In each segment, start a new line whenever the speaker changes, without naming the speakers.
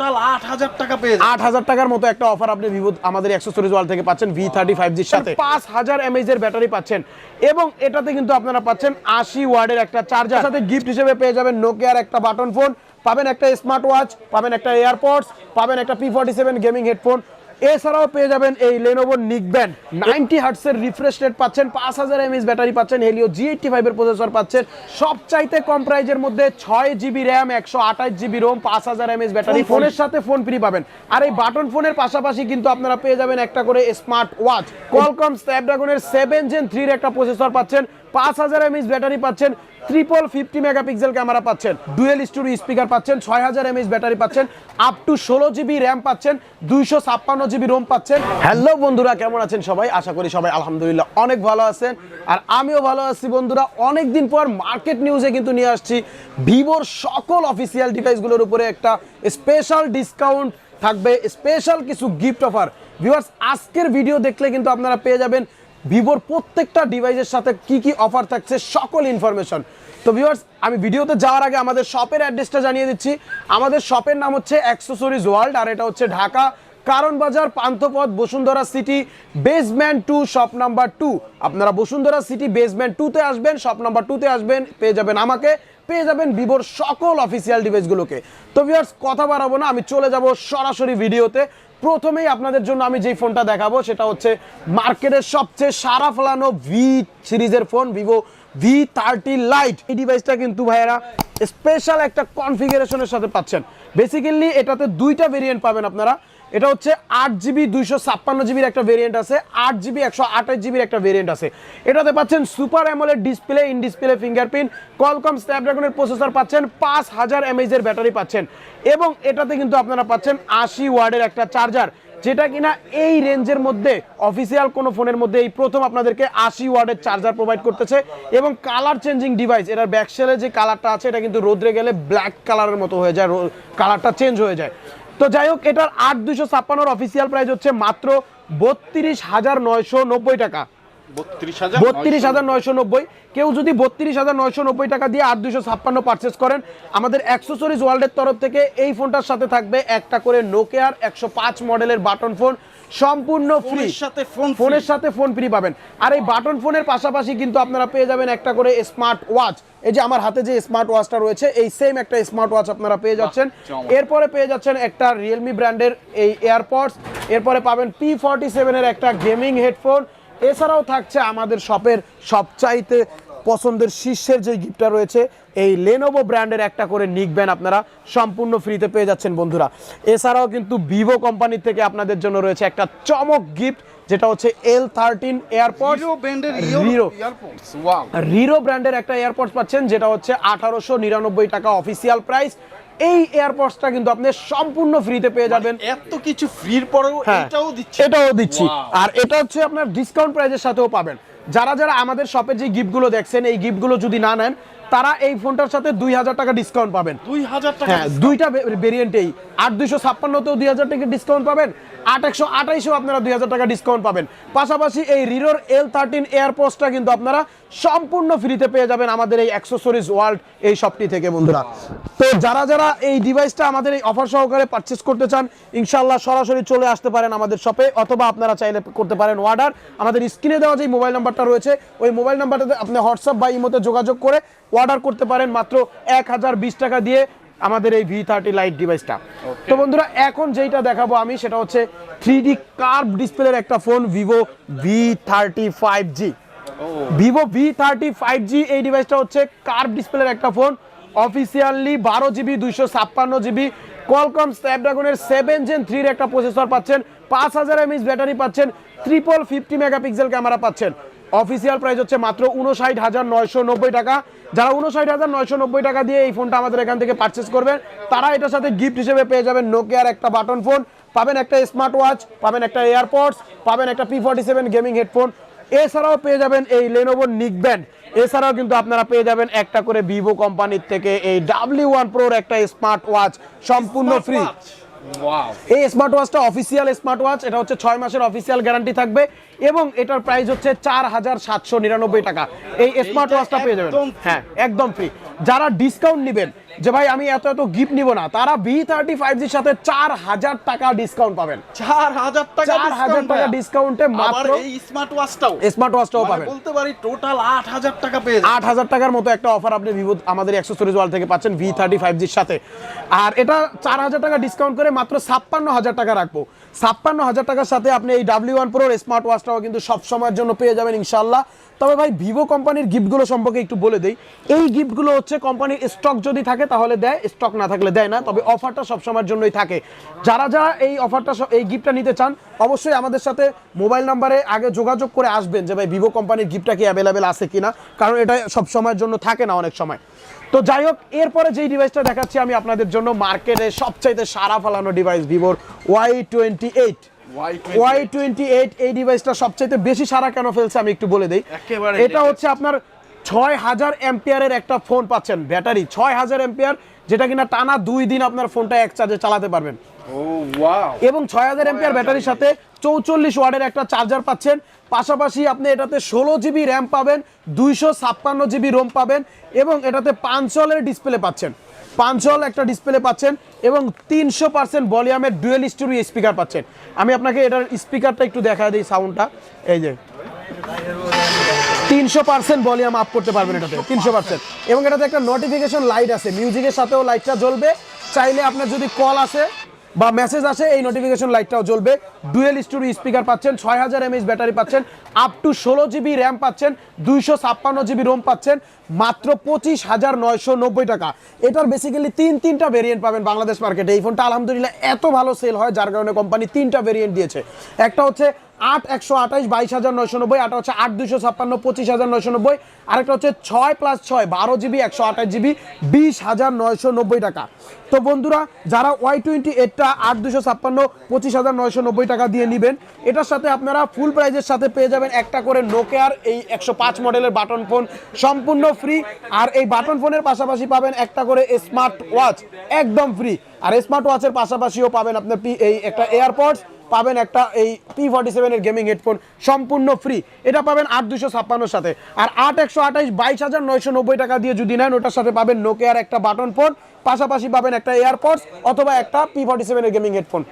Total আট হাজার টাকা পেয়ে যাবেন।
আট হাজার টাকার মতো একটা অফার আপনি ভিভো আমাদের অ্যাকসেসরিজ ওয়াল থেকে পাচ্ছেন ভি থার্টি ফাইভ জির সাথে। পাঁচ হাজার এমএইচ এর ব্যাটারি পাচ্ছেন। এবং এটাতে কিন্তু আপনারা পাচ্ছেন আশি ওয়ার্ডের একটা চার্জার সাথে গিফট হিসেবে পেয়ে যাবেন নোকিয়ার একটা বাটন ফোন পাবেন একটা স্মার্ট ওয়াচ পাবেন একটা এয়ারপডস পাবেন একটা P forty seven gaming headphone এছাড়াও পেয়ে যাবেন এই লেনোভো নিক ব্যান্ড নাইনটি হার্টসের রিফ্রেশ রেট পাচ্ছেন পাঁচ হাজার এমএস ব্যাটারি পাচ্ছেন হেলিও জি এইটটি ফাইভের প্রসেসর পাচ্ছেন। সবচাইতে কম প্রাইজের মধ্যে ছয় জিবি র্যাম একশো আঠাশ জিবি রোম পাঁচ হাজার এমএস ব্যাটারি। ফোনের সাথে ফোন ফ্রি পাবেন। আর এই বাটন ফোনের পাশাপাশি কিন্তু আপনারা পেয়ে যাবেন একটা করে স্মার্ট ওয়াচ কলকম স্ন্যাপড্রাগনের সেভেন জেন থ্রির একটা প্রসেসর পাচ্ছেন পাঁচ হাজার এমএস ব্যাটারি পাচ্ছেন। ট্রিপল ফিফটি মেগাপিক্সেল ক্যামেরা পাচ্ছেন ডুয়েল স্টুডিও স্পিকার পাচ্ছেন, ছয় হাজার এমএস ব্যাটারি পাচ্ছেন আপ টু ষোলো জিবি র্যাম পাচ্ছেন, দুইশো ছাপ্পান্ন জিবি রোম পাচ্ছেন। হ্যালো বন্ধুরা, কেমন আছেন সবাই? আশা করি সবাই আলহামদুলিল্লাহ অনেক ভালো আছেন। আর আমিও ভালো আছি বন্ধুরা অনেক দিন পর মার্কেট নিউজে কিন্তু নিয়ে আসছি। ভিভোর সকল অফিসিয়াল ডিভাইসগুলোর উপরে একটা স্পেশাল ডিসকাউন্ট থাকবে স্পেশাল কিছু গিফট অফার ভিউয়ার্স আজকের ভিডিও দেখলে কিন্তু আপনারা পেয়ে যাবেন ভিভোর প্রত্যেকটা ডিভাইসের সাথে কি কি অফার থাকছে, সকল ইনফরমেশন তো ভিউয়ার্স আমি ভিডিওতে যাওয়ার আগে আমাদের শপের অ্যাড্রেসটা জানিয়ে দিচ্ছি। আমাদের শপের নাম হচ্ছে অ্যাক্সেসরিজ ওয়ার্ল্ড আর এটা হচ্ছে Dhaka Karwan Bazar, Panthapath, Bashundhara city basement two shop number two আপনারা বসুন্ধরা সিটি বেসমেন্ট টুতে আসবেন শপ নাম্বার টুতে আসবেন, পেয়ে যাবেন আমাকে, পেয়ে যাবেন ভিভোর সকল অফিসিয়াল ডিভাইসগুলোকে তো ভিউয়ার্স কথা বাড়াবো না, আমি চলে যাব সরাসরি ভিডিওতে প্রথমেই আপনাদের জন্য আমি যেই ফোনটা দেখাবো, সেটা হচ্ছে মার্কেটের সবচেয়ে সারা ফলানো ভি সিরিজের phone Vivo V thirty lite এই ডিভাইসটা কিন্তু ভাইয়েরা স্পেশাল একটা কনফিগারেশনের সাথে পাচ্ছেন। বেসিক্যালি এটাতে দুইটা ভেরিয়েন্ট পাবেন আপনারা। এটা হচ্ছে আট জিবি দুইশো ছাপ্পান্ন জিবির একটা ভেরিয়েন্ট আছে, আট জিবি একশো আঠাশ জিবির একটা ভেরিয়েন্ট আছে। এটাতে পাচ্ছেন super AMOLED display in display fingerprint Qualcomm স্ন্যাপড্রাগনের processor পাচ্ছেন, পাঁচ হাজার এমএইচ এর ব্যাটারি পাচ্ছেন। এবং এটাতে কিন্তু আপনারা পাচ্ছেন আশি ওয়ার্ডের একটা চার্জার যেটা কিনা এই রেঞ্জের মধ্যে অফিসিয়াল কোনো ফোনের মধ্যে এই প্রথম আপনাদেরকে আশি ওয়ার্ডের চার্জার প্রোভাইড করতেছে। এবং কালার চেঞ্জিং ডিভাইস এটার ব্যাকসেলে যে কালারটা আছে, এটা কিন্তু রোদ্রে গেলে ব্ল্যাক কালারের মতো হয়ে যায় কালারটা চেঞ্জ হয়ে যায়। তো যাই হোক এটার আট দুশো ছাপ্পান্নর অফিসিয়াল প্রাইস হচ্ছে মাত্র বত্রিশ হাজার নয়শো নব্বই টাকা।
বত্রিশ হাজার
বত্রিশ হাজার নয়শো নব্বই। কেউ যদি বত্রিশ হাজার নয়শো নব্বই টাকা দিয়ে আট দুশো ছাপ্পান্ন পারচেস করেন আমাদের অ্যাক্সেসরিজ ওয়ার্ল্ডের তরফ থেকে এই ফোনটার সাথে থাকবে একটা করে নোকিয়ার একশো পাঁচ মডেলের বাটন ফোন সম্পূর্ণ ফ্রি
সাথে ফোন
ফোনের সাথে ফোন ফ্রি পাবেন। আর এই বাটন ফোনের পাশাপাশি কিন্তু আপনারা পেয়ে যাবেন একটা করে স্মার্ট ওয়াচ এই যে আমার হাতে যে স্মার্ট ওয়াচটা রয়েছে এই সেম একটা স্মার্ট ওয়াচ আপনারা পেয়ে যাচ্ছেন। এরপরে পেয়ে যাচ্ছেন একটা রিয়েলমি ব্র্যান্ডের এই এয়ারপডস এরপরে পাবেন পি ফর্টি সেভেনের একটা গেমিং হেডফোন এছাড়াও থাকছে আমাদের শপের সবচাইতে পছন্দের শীর্ষের যে গিফটটা রয়েছে এই লেনোভো ব্র্যান্ডের একটা করে নিকবেন আপনারা সম্পূর্ণ ফ্রিতে পেয়ে যাচ্ছেন বন্ধুরা। এছাড়াও কিন্তু ভিভো কোম্পানির থেকে আপনাদের জন্য রয়েছে একটা চমক গিফট যেটা হচ্ছে L thirteen airpod
earpods wow
রিরো ব্র্যান্ডের একটা এয়ারপডস পাচ্ছেন যেটা হচ্ছে আঠারোশো নিরানব্বই টাকা অফিসিয়াল প্রাইস এই এয়ারপডসটা কিন্তু আপনি সম্পূর্ণ ফ্রিতে পেয়ে যাবেন।
এত কিছু ফ্রির পরেও
হ্যাঁ,
এটাও দিচ্ছে।
এটাও দিচ্ছি। আর এটা হচ্ছে আপনার ডিসকাউন্ট প্রাইজের সাথেও পাবেন। যারা যারা আমাদের শপের যে গিফটগুলো দেখছেন এই গিফটগুলো যদি না নেন তারা এই ফোনটার সাথে দুই হাজার টাকা ডিসকাউন্ট পাবেন।
দুই হাজার টাকা
হ্যাঁ দুইটা ভেরিয়েন্টেই আট দুইশো ছাপ্পান্নতেও দুই হাজার টাকা ডিসকাউন্ট পাবেন। আট একশো আঠাইশেও আপনারা দুই হাজার টাকা ডিসকাউন্ট পাবেন। পাশাপাশি এই রিরোর এল থার্টিন এয়ারপোস্টটা কিন্তু আপনারা সম্পূর্ণ ফ্রিতে পেয়ে যাবেন আমাদের এই অ্যাক্সেসরিজ ওয়ার্ল্ড এই শপটি থেকে, বন্ধুরা। তো যারা যারা এই ডিভাইসটা আমাদের এই অফার সহকারে পারচেস করতে চান ইনশাল্লাহ সরাসরি চলে আসতে পারেন আমাদের শপে অথবা আপনারা চাইলে করতে পারেন অর্ডার আমাদের স্ক্রিনে দেওয়া যে মোবাইল নাম্বারটা রয়েছে, ওই মোবাইল নাম্বারটাতে আপনি হোয়াটসঅ্যাপ বা ইমোতে যোগাযোগ করে অর্ডার করতে পারেন মাত্র এক হাজার বিশ টাকা দিয়ে। আমাদের এই ভি থার্টি লাইট ডিভাইসটা তো বন্ধুরা এখন যেইটা দেখাবো আমি সেটা হচ্ছে থ্রি ডি কার্ভ ডিসপ্লের একটা phone Vivo V thirty five G Vivo V thirty five G এই ডিভাইসটা হচ্ছে কার্ভ ডিসপ্লের একটা ফোন অফিসিয়ালি বারো জিবি দুইশো ছাপ্পান্ন জিবি। কলকম স্ন্যাপড্রাগনের সেভেন জেন থ্রির একটা প্রসেসর পাচ্ছেন পাঁচ হাজার এমএইচ ব্যাটারি পাচ্ছেন ট্রিপল ফিফটি মেগাপিক্সেল ক্যামেরা পাচ্ছেন। অফিসিয়াল প্রাইস হচ্ছে মাত্র উনষাট হাজার নয়শো নব্বই টাকা। যারা উনষাট হাজার নয়শো নব্বই টাকা দিয়ে এই ফোনটা আমাদের এখান থেকে পারচেস করবেন, তারা এটার সাথে গিফট হিসেবে পেয়ে যাবেন নোকিয়ার একটা বাটন ফোন পাবেন একটা স্মার্ট ওয়াচ পাবেন একটা এয়ারপডস পাবেন একটা P forty seven gaming headphone এছাড়াও পেয়ে যাবেন এই লেনোভো নিক ব্যান্ড এছাড়াও কিন্তু আপনারা পেয়ে যাবেন একটা করে ভিভো কোম্পানির থেকে এই ডাব্লিউ ওয়ান প্রোর একটা স্মার্ট ওয়াচ সম্পূর্ণ ফ্রি এই স্মার্ট ওয়াচটা অফিসিয়াল স্মার্ট ওয়াচ এটা হচ্ছে ছয় মাসের অফিসিয়াল গ্যারান্টি থাকবে এবং এটার প্রাইস হচ্ছে চার হাজার সাতশো নিরানব্বই টাকা। এই স্মার্ট ওয়াচটা পেয়ে যাবেন। হ্যাঁ একদম ফ্রি যারা ডিসকাউন্ট নেবেন যে ভাই আমি এত এত গিফট নিব না তারা বি থার্টি ফাইভ জির সাথে চার হাজার টাকা ডিসকাউন্ট পাবেন।
চার হাজার টাকা
চার হাজার টাকা ডিসকাউন্টে মাত্র
এই স্মার্ট ওয়াচটাও
স্মার্ট ওয়াচটাও পাবেন।
বলতে পারি টোটাল আট হাজার টাকা পেয়ে
আট হাজার টাকার মতো একটা অফার আপনি ভিভো আমাদের অ্যাক্সেসরিজ ওয়াল থেকে পাচ্ছেন ভি থার্টি ফাইভ জির সাথে। আর এটা চার হাজার টাকা ডিসকাউন্ট করে মাত্র ছাপ্পান্ন হাজার টাকা রাখব। ছাপ্পান্ন হাজার টাকার সাথে আপনি এই ডাব্লিউ ওয়ান প্রোর স্মার্ট ওয়াচটাও কিন্তু সব সময়ের জন্য পেয়ে যাবেন ইনশাল্লাহ তবে ভাই, ভিভো কোম্পানির গিফটগুলো সম্পর্কে একটু বলে দেই। এই গিফটগুলো হচ্ছে, কোম্পানির স্টক যদি থাকে তাহলে দেয় স্টক না থাকলে দেয় না, তবে অফারটা সব সময়ের জন্যই থাকে। যারা যারা এই অফারটা এই গিফটটা নিতে চান, অবশ্যই আমাদের সাথে মোবাইল নাম্বারে আগে যোগাযোগ করে আসবেন যে, ভাই, ভিভো কোম্পানির গিফটটা কি অ্যাভেলেবেল আছে কিনা, কারণ এটা সব সময়ের জন্য থাকে না অনেক সময়। তো যাই হোক, এরপরে যেই ডিভাইসটা দেখাচ্ছি আমি আপনাদের জন্য মার্কেটে সবচাইতে সারা ফেলানো ডিভাইস ভিভোর Y twenty eight
Y28
Y twenty eight এই ডিভাইসটা সবচাইতে বেশি সারা কেন ফেলছে আমি একটু বলে দিই? এটা হচ্ছে আপনার ছয় হাজার এম্পিয়ারের একটা ফোন পাচ্ছেন ব্যাটারি। ছয় হাজার এম্পিয়ার যেটা কিনা টানা দুই দিন আপনার ফোনটা এক চার্জে চালাতে পারবেন। এবং ছয় হাজার এম্পিয়ার ব্যাটারির সাথে চৌচল্লিশ ওয়ার্ডের একটা চার্জার পাচ্ছেন। পাশাপাশি আপনি এটাতে ষোলো জিবি র্যাম পাবেন দুইশো ছাপ্পান্ন জিবি রোম পাবেন এবং এটাতে পাঁচলের ডিসপ্লে পাচ্ছেন। পাঁচল একটা ডিসপ্লে পাচ্ছেন এবং তিনশো পার্সেন্ট ভলিউমের ডুয়েল স্টোরি স্পিকার পাচ্ছেন। আমি আপনাকে এটার স্পিকারটা একটু দেখা দিই সাউন্ডটা এই যে। তিনশো পার্সেন্ট ভলিউম আপ করতে পারবেন এটাতে, তিনশো পার্সেন্ট এবং এটাতে একটা নোটিফিকেশন লাইট আছে মিউজিকের সাথেও লাইটটা জ্বলবে। চাইলে আপনার যদি কল আসে বা মেসেজ আসে, এই নোটিফিকেশন লাইটটাও জ্বলবে। ডুয়েল স্টোরি স্পিকার পাচ্ছেন, ছয় হাজার এমএইচ ব্যাটারি পাচ্ছেন আপ টু ষোলো জিবি র্যাম পাচ্ছেন, দুইশো ছাপ্পান্ন জিবি রোম পাচ্ছেন মাত্র পঁচিশ হাজার নয়শো নব্বই টাকা। এটার বেসিক্যালি তিন তিনটা ভেরিয়েন্ট পাবেন বাংলাদেশ মার্কেটে এই ফোনটা আলহামদুলিল্লাহ এত ভালো সেল হয়, যার কারণে কোম্পানি তিনটা ভেরিয়েন্ট দিয়েছে। একটা হচ্ছে আট একশো আঠাশ, বাইশ হাজার নয়শো নব্বই আটা হচ্ছে আট দুশো ছাপ্পান্ন, পঁচিশ হাজার নয়শো নব্বই, আরেকটা হচ্ছে ছয় প্লাস ছয়, বারো জিবি একশো আঠাশ জিবি বিশ হাজার নয়শো নব্বই টাকা। তো বন্ধুরা, যারা ওয়াই টোয়েন্টি এইটটা আট দুশো ছাপ্পান্ন, পঁচিশ হাজার নয়শো নব্বই টাকা দিয়ে নেবেন, এটার সাথে আপনারা ফুল প্রাইজের সাথে পেয়ে যাবেন একটা করে নোকিয়ার এই একশো পাঁচ মডেলের বাটন ফোন সম্পূর্ণ ফ্রি আর এই বাটন ফোনের পাশাপাশি পাবেন একটা করে স্মার্ট ওয়াচ একদম ফ্রি আর স্মার্ট ওয়াচের পাশাপাশিও পাবেন আপনার এই একটা এয়ারপডস পাবেন একটা এই পি ফর্টি সেভেনের গেমিং হেডফোন সম্পূর্ণ ফ্রি এটা পাবেন আট দুশো ছাপ্পান্নর সাথে। আর আট একশো আঠাইশ বাইশ হাজার নয়শো নব্বই টাকা দিয়ে যদি নেন, ওটার সাথে পাবেন নোকিয়ার একটা বাটন ফোন পাশাপাশি পাবেন একটা এয়ারপডস অথবা একটা পি ফর্টি সেভেনের গেমিং হেডফোন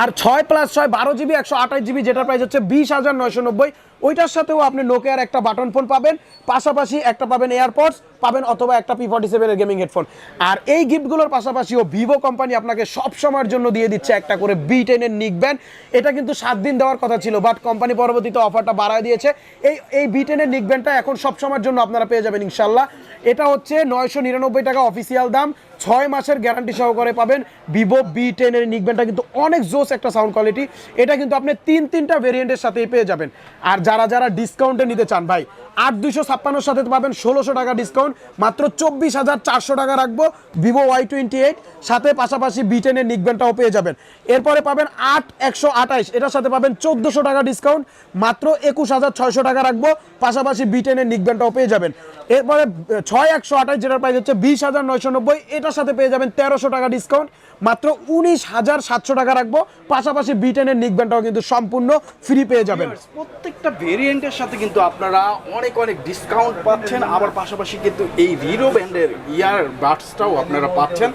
আর ছয় প্লাস ছয়, বারো জিবি একশো আঠাশ জিবি যেটার প্রাইস হচ্ছে বিশ হাজার নয়শো নব্বই। ওইটার সাথেও আপনি নোকিয়ার একটা বাটন ফোন পাবেন। পাশাপাশি একটা পাবেন এয়ারপডস পাবেন অথবা একটা পি ফর্টি সেভেনের গেমিং হেডফোন আর এই গিফটগুলোর পাশাপাশিও ভিভো কোম্পানি আপনাকে সব সময়ের জন্য দিয়ে দিচ্ছে একটা করে বি টেনের নিক ব্যান্ড এটা কিন্তু সাত দিন দেওয়ার কথা ছিল বাট কোম্পানি পরবর্তীতে অফারটা বাড়ায় দিয়েছে। এই এই বি টেনের নিক ব্যান্ডটা এখন সব সময়ের জন্য আপনারা পেয়ে যাবেন ইনশাল্লাহ। এটা হচ্ছে নয়শো নিরানব্বই টাকা অফিসিয়াল দাম। ছয় মাসের গ্যারান্টি সহকারে পাবেন ভিভো বি টেনের নিকবেনটা কিন্তু অনেক জোস একটা সাউন্ড কোয়ালিটি এটা কিন্তু আপনি তিন, তিনটা ভেরিয়েন্টের সাথেই পেয়ে যাবেন। আর যারা যারা ডিসকাউন্টে নিতে চান ভাই আট দুইশো ছাপ্পান্নর সাথে পাবেন ষোলোশো টাকা ডিসকাউন্ট মাত্র চব্বিশ হাজার চারশো টাকা রাখব ভিভো ওয়াই টোয়েন্টি এইট। সাথে পাশাপাশি বি টেনের নিকবেনটাও পেয়ে যাবেন। এরপরে পাবেন আট একশো আঠাইশ এটার সাথে পাবেন চোদ্দোশো টাকা ডিসকাউন্ট মাত্র একুশ হাজার ছয়শো টাকা রাখব। পাশাপাশি বি টেনের নিকবেনটাও পেয়ে যাবেন। এরপরে ছয় একশো আঠাশ, যেটার প্রাইস হচ্ছে বিশ হাজার নয়শো নব্বই, এটার সাথে পেয়ে যাবেন তেরোশো টাকা ডিসকাউন্ট মাত্র উনিশ হাজার সাতশো টাকা রাখব। পাশাপাশি বি টেনের নিকবেনটাও কিন্তু সম্পূর্ণ ফ্রি পেয়ে যাবেন।
প্রত্যেকটা ভেরিয়েন্টের সাথে কিন্তু আপনারা অনেক অনেক অনেক ডিসকাউন্ট পাচ্ছেন। আবার পাশাপাশি কিন্তু এই রিরো ব্যান্ডের ইয়ার বাডসটাও আপনারা পাচ্ছেন।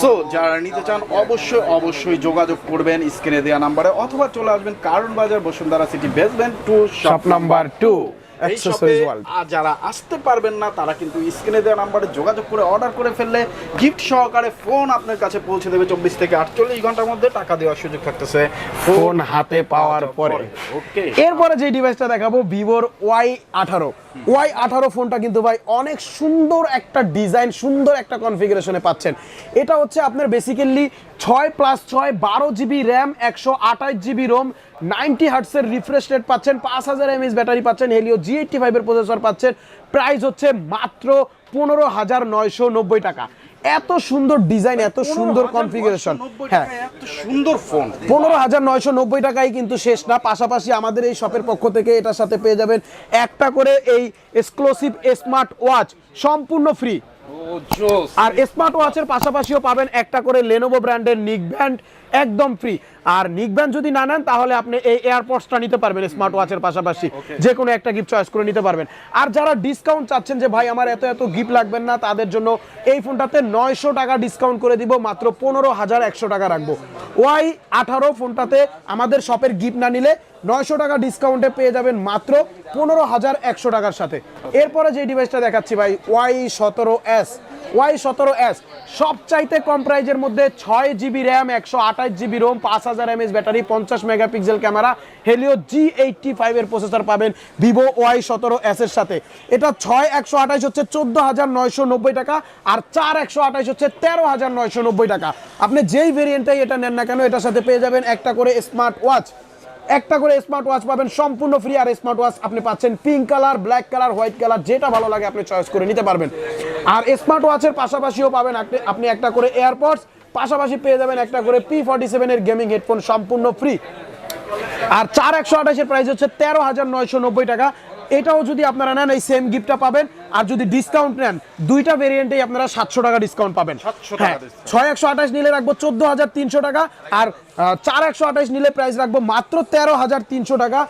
সো যারা নিতে চান, অবশ্যই অবশ্যই যোগাযোগ করবেন স্ক্রিনে দেওয়া নাম্বারে অথবা চলে আসবেন Karwan Bazar Bashundhara city basement two
shop number two
এই শপে যারা আসতে পারবেন না তারা কিন্তু স্ক্রিনে দেওয়া নাম্বারে যোগাযোগ করে অর্ডার করে ফেললে গিফট সহকারে ফোন আপনার কাছে পৌঁছে দেবে চব্বিশ থেকে আটচল্লিশ ঘণ্টার মধ্যে টাকা দেওয়ার সুযোগ থাকতেছে
ফোন হাতে পাওয়ার পরে।
ওকে
এরপরে যে ডিভাইসটা দেখাবো ভিভোর ওয়াই আঠারো। ওয়াই আঠারো ফোনটা কিন্তু ভাই অনেক সুন্দর একটা ডিজাইন সুন্দর একটা কনফিগারেশনে পাচ্ছেন। এটা হচ্ছে আপনার বেসিক্যালি ছয় প্লাস ছয় বারো জিবি র্যাম একশো আঠাশ জিবি রোম নাইনটি হার্টসের রিফ্রেশ রেট পাচ্ছেন পাঁচ হাজার এমএস ব্যাটারি পাচ্ছেন হেলিও জি এইটটি ফাইভের প্রসেসর পাচ্ছেন প্রাইস হচ্ছে মাত্র পনেরো হাজার নয়শো নব্বই টাকা। এত সুন্দর ডিজাইন এত সুন্দর কনফিগারেশন হ্যাঁ।
এত সুন্দর ফোন
পনেরো হাজার নয়শো নব্বই টাকায় কিন্তু শেষ না পাশাপাশি আমাদের এই শপের পক্ষ থেকে এটার সাথে পেয়ে যাবেন একটা করে এই এক্সক্লুসিভ স্মার্ট ওয়াচ সম্পূর্ণ ফ্রি আর স্মার্ট ওয়াচের পাশাপাশিও পাবেন একটা করে লেনোভো ব্র্যান্ডের নিক ব্যান্ড একদম ফ্রি আর নিক ব্যান্ড যদি না নেন তাহলে আপনি এই এয়ারপডসটা নিতে পারবেন স্মার্ট ওয়াচের পাশাপাশি। যে কোনো একটা গিফট চয়েস করে নিতে পারবেন। আর যারা ডিসকাউন্ট চাচ্ছেন যে ভাই আমার এত এত গিফট লাগবেন না তাদের জন্য এই ফোনটাতে নয়শো টাকা ডিসকাউন্ট করে দিব মাত্র পনেরো হাজার একশো টাকা রাখব। ওয়াই আঠারো ফোনটাতে আমাদের শপের গিফট না নিলে নয়শো টাকা ডিসকাউন্টে পেয়ে যাবেন মাত্র পনেরো হাজার একশো টাকার সাথে। এরপরে যে ডিভাইসটা দেখাচ্ছি ভাই ওয়াই সতেরো এস ওয়াই সতেরো এস সবচাইতে কম প্রাইজের মধ্যে ছয় জিবি র্যাম একশো আঠাশ জিবি রোম পাঁচ হাজার এমএস ব্যাটারি, পঞ্চাশ megapixel camera Helio G eighty ফাইভের প্রসেসর পাবেন ভিভো ওয়াই সতেরো এস এর সাথে। এটা ছয় একশো আঠাশ হচ্ছে চোদ্দ হাজার নয়শো নব্বই টাকা আর চার একশো আঠাশ হচ্ছে তেরো হাজার নয়শো নব্বই টাকা। আপনি যেই ভেরিয়েন্টটাই এটা নেন না কেন, এটার সাথে পেয়ে যাবেন একটা করে স্মার্ট ওয়াচ একটা করে স্মার্ট ওয়াচ পাবেন, সম্পূর্ণ ফ্রি আর স্মার্ট ওয়াচ আপনি পাচ্ছেন pink colour black colour white colour যেটা ভালো লাগে আপনি চয়েস করে নিতে পারবেন। আর স্মার্ট ওয়াচের পাশাপাশিও পাবেন আপনি- একটা করে এয়ারপডস পাশাপাশি পেয়ে যাবেন একটা করে পি ফর্টি সেভেনের গেমিং হেডফোন সম্পূর্ণ ফ্রি আর চার একশো আঠাশের প্রাইস হচ্ছে তেরো হাজার নয়শো নব্বই টাকা। এটাও যদি আপনারা নেন এই সেম গিফটটা পাবেন। আর যদি ডিসকাউন্ট নেন দুইটা ভেরিয়েন্টেই আপনারা সাতশো টাকা ডিসকাউন্ট পাবেন।
700 টাকা
হ্যাঁ। ছয় একশো আঠাশ নিলে রাখব চোদ্দ হাজার তিনশো টাকা আর চার একশো আঠাশ নিলে প্রাইস রাখব মাত্র তেরো হাজার তিনশো টাকা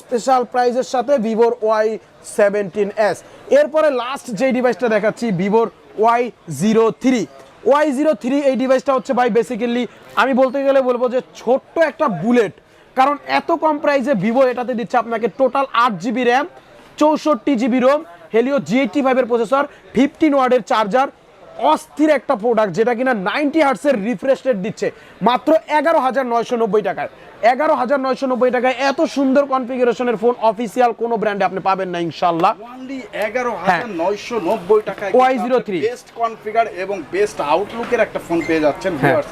স্পেশাল প্রাইজের সাথে ভিভোর ওয়াই সেভেন্টিন এস। এরপরে লাস্ট যেই ডিভাইসটা দেখাচ্ছি ভিভোর Y zero three. Y zero three এই ডিভাইসটা হচ্ছে ভাই বেসিক্যালি আমি বলতে গেলে বলব যে ছোট্ট একটা বুলেট কারণ এত কম প্রাইসে ভিভো এটাতে দিচ্ছে আপনাকে টোটাল আট জিবি র্যাম চৌষট্টি GB ROM Helio G eighty ফাইভের প্রসেসর ফিফটিন ওয়ার্ডের চার্জার অস্থির একটা প্রোডাক্ট যেটা কিনা নাইনটি হার্টসের রিফ্রেশ রেট দিচ্ছে, মাত্র এগারো হাজার নয়শো নব্বই টাকায়। এগারো হাজার নয়শো নব্বই টাকায় এত সুন্দর কনফিগারেশনের ফোন অফিসিয়াল কোনো ব্র্যান্ডে আপনি পাবেন না ইনশাল্লাহ
এগারো হাজার নয়শো নব্বই টাকায়
Y03
বেস্ট কনফিগার এবং বেস্ট আউটলুকের একটা ফোন পেয়ে যাচ্ছেন
হ্যাঁ।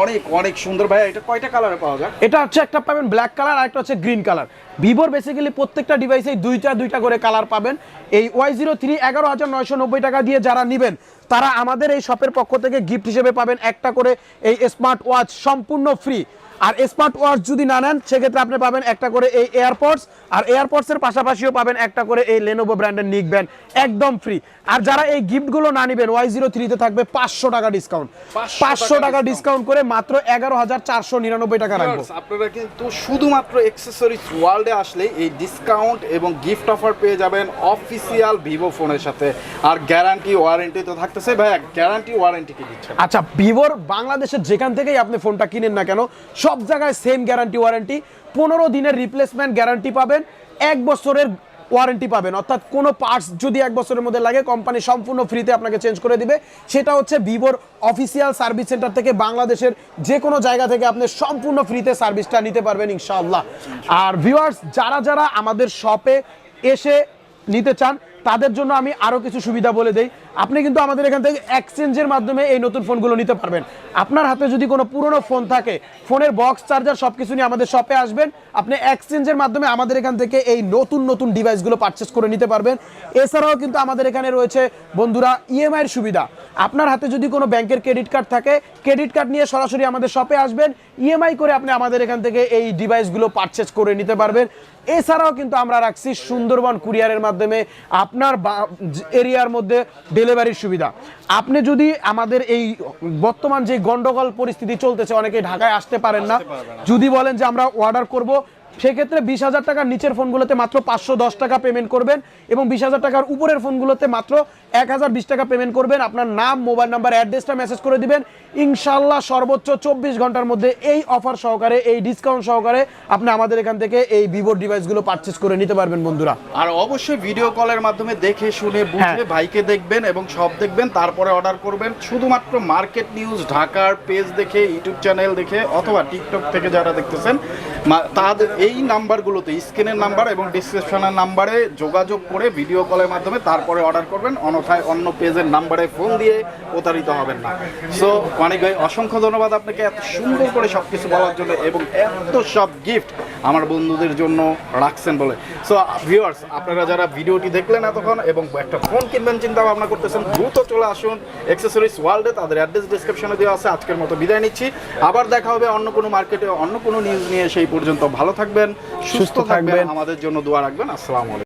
অনেক অনেক সুন্দর। ভাই এটা কয়টা কালারে পাওয়া যায়?
এটা হচ্ছে একটা পাবেন ব্ল্যাক কালার আর একটা হচ্ছে গ্রিন কালার ভিভোর বেসিক্যালি প্রত্যেকটা ডিভাইসেই দুইটা দুইটা করে কালার পাবেন। এই ওয়াই জিরো থ্রি এগারো হাজার নয়শো নব্বই টাকা দিয়ে যারা নেবেন তারা আমাদের এই শপের পক্ষ থেকে গিফট হিসেবে পাবেন একটা করে এই স্মার্ট ওয়াচ সম্পূর্ণ ফ্রি আর স্মার্ট ওয়াচ যদি না নেন সেক্ষেত্রে আপনি পাবেন একটা করে এই এয়ারপডস আর এয়ারপডস এর পাশাপাশিও পাবেন একটা করে এই লেনোভো ব্র্যান্ডের নিক ব্যান্ড একদম ফ্রি আর যারা এই গিফটগুলো না নেবেন ওয়াই জিরো থ্রিতে থাকবে পাঁচশো টাকা ডিসকাউন্ট পাঁচশো টাকা ডিসকাউন্ট করে মাত্র এগারো হাজার চারশো নিরানব্বই টাকা রাখব।
আপনারা কিন্তু শুধুমাত্র এক্সেসরিজ ওয়ার্ল্ডে আসলে এই ডিসকাউন্ট এবং গিফট অফার পেয়ে যাবেন অফিসিয়াল ভিভো ফোনের সাথে। আর গ্যারান্টি ওয়ারেন্টি তো থাকতেছে ভাই গ্যারান্টি ওয়ারেন্টি কি দিচ্ছেন?
আচ্ছা ভিভোর বাংলাদেশের যেখান থেকেই আপনি ফোনটা কিনেন না কেন সব জায়গায় সেম গ্যারান্টি ওয়ারেন্টি পনেরো দিনের রিপ্লেসমেন্ট গ্যারান্টি পাবেন, এক বছরের ওয়ারেন্টি পাবেন। অর্থাৎ কোনো পার্টস যদি এক বছরের মধ্যে লাগে কোম্পানি সম্পূর্ণ ফ্রিতে আপনাকে চেঞ্জ করে দিবে। সেটা হচ্ছে ভিভোর অফিসিয়াল সার্ভিস সেন্টার থেকে বাংলাদেশের যে কোনো জায়গা থেকে আপনি সম্পূর্ণ ফ্রিতে সার্ভিসটা নিতে পারবেন, ইনশাআল্লাহ। আর ভিউয়ার্স যারা যারা আমাদের শপে এসে নিতে চান, তাদের জন্য আমি আরও কিছু সুবিধা বলে দেই। আপনি কিন্তু আমাদের এখান থেকে এক্সচেঞ্জের মাধ্যমে এই নতুন ফোনগুলো নিতে পারবেন। আপনার হাতে যদি কোনো পুরনো ফোন থাকে, ফোনের বক্স চার্জার সব কিছু নিয়ে আমাদের শপে আসবেন। আপনি এক্সচেঞ্জের মাধ্যমে আমাদের এখান থেকে এই নতুন নতুন ডিভাইসগুলো পারচেস করে নিতে পারবেন। এছাড়াও কিন্তু আমাদের এখানে রয়েছে বন্ধুরা ইএমআই এর সুবিধা। আপনার হাতে যদি কোনো ব্যাংকের ক্রেডিট কার্ড থাকে ক্রেডিট কার্ড নিয়ে সরাসরি আমাদের শপে আসবেন। ইএমআই করে আপনি আমাদের এখান থেকে এই ডিভাইসগুলো পারচেস করে নিতে পারবেন। এছাড়াও কিন্তু আমরা রাখছি সুন্দরবন কুরিয়ারের মাধ্যমে। আপনার এরিয়ার মধ্যে ডেলিভারির সুবিধা। আপনি যদি আমাদের এই বর্তমান যে গন্ডগোল পরিস্থিতি চলতেছে অনেকে ঢাকায় আসতে পারেন না। যদি বলেন যে আমরা অর্ডার করব সেক্ষেত্রে বিশ হাজার টাকার নিচের ফোনগুলোতে মাত্র পাঁচশো দশ টাকা পেমেন্ট করবেন এবং বিশ হাজার টাকার উপরের ফোনগুলোতে মাত্র এক হাজার বিশ টাকা পেমেন্ট করবেন। আপনার নাম মোবাইল নাম্বার অ্যাড্রেসটা মেসেজ করে দিবেন। ইনশাল্লাহ সর্বোচ্চ চব্বিশ ঘণ্টার মধ্যে এই অফার সহকারে এই ডিসকাউন্ট সহকারে আপনি আমাদের এখান থেকে এই ভিভোর ডিভাইসগুলো পারচেস করে নিতে পারবেন বন্ধুরা।
আর অবশ্যই ভিডিও কলের মাধ্যমে দেখে শুনে বুঝে
হ্যাঁ।
ভাইকে দেখবেন এবং সব দেখবেন তারপরে অর্ডার করবেন। শুধুমাত্র মার্কেট নিউজ ঢাকার পেজ দেখে ইউটিউব চ্যানেল দেখে অথবা টিকটক থেকে যারা দেখতেছেন তাদের এই নাম্বারগুলোতে, স্ক্রিনের নাম্বার এবং ডিসক্রিপশনের নাম্বারে যোগাযোগ করে ভিডিও কলের মাধ্যমে তারপরে অর্ডার করবেন, অন্যথায় অন্য পেজের নাম্বারে ফোন দিয়ে প্রতারিত হবেন না। সো অনেক ভাই, অসংখ্য ধন্যবাদ আপনাকে এত সুন্দর করে সব কিছু বলার জন্য এবং এত সব গিফট আমার বন্ধুদের জন্য রাখছেন বলে। সো ভিউয়ার্স আপনারা যারা ভিডিওটি দেখলেন এতক্ষণ এবং একটা ফোন কিনবেন, চিন্তা ভাবনা করতেছেন, দ্রুত চলে আসুন অ্যাক্সেসরিজ ওয়ার্ল্ডে তাদের অ্যাড্রেস ডিসক্রিপশনে দেওয়া আছে। আজকের মতো বিদায় নিচ্ছি। আবার দেখা হবে অন্য কোনো মার্কেটে অন্য কোনো নিউজ নিয়ে, সেই পর্যন্ত ভালো থাকবেন
সুস্থ
থাকবেন।
থাকবেন।
আমাদের জন্য দোয়া রাখবেন। আসসালামু আলাইকুম।